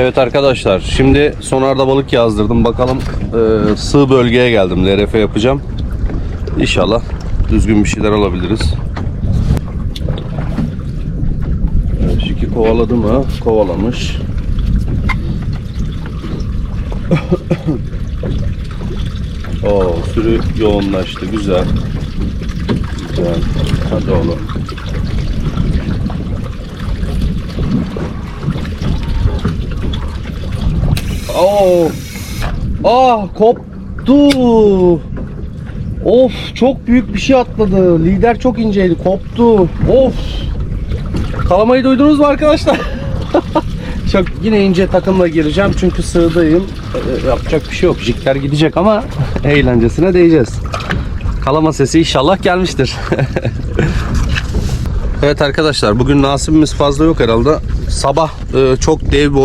Evet arkadaşlar şimdi sonarda balık yazdırdım. Bakalım e, sığ bölgeye geldim. LRF yapacağım. İnşallah düzgün bir şeyler alabiliriz. Evet, Şiki kovaladı mı? Kovalamış. Oo, sürü yoğunlaştı. Güzel. Güzel. Hadi oğlum. Oo. Ah koptu. Of çok büyük bir şey atladı. Lider çok inceydi. Koptu. Of. Kalamayı duydunuz mu arkadaşlar? çok yine ince takımla gireceğim çünkü sığdayım. Ee, yapacak bir şey yok. Jikler gidecek ama eğlencesine değeceğiz. Kalama sesi inşallah gelmiştir. evet arkadaşlar bugün nasibimiz fazla yok herhalde. Sabah e, çok dev bir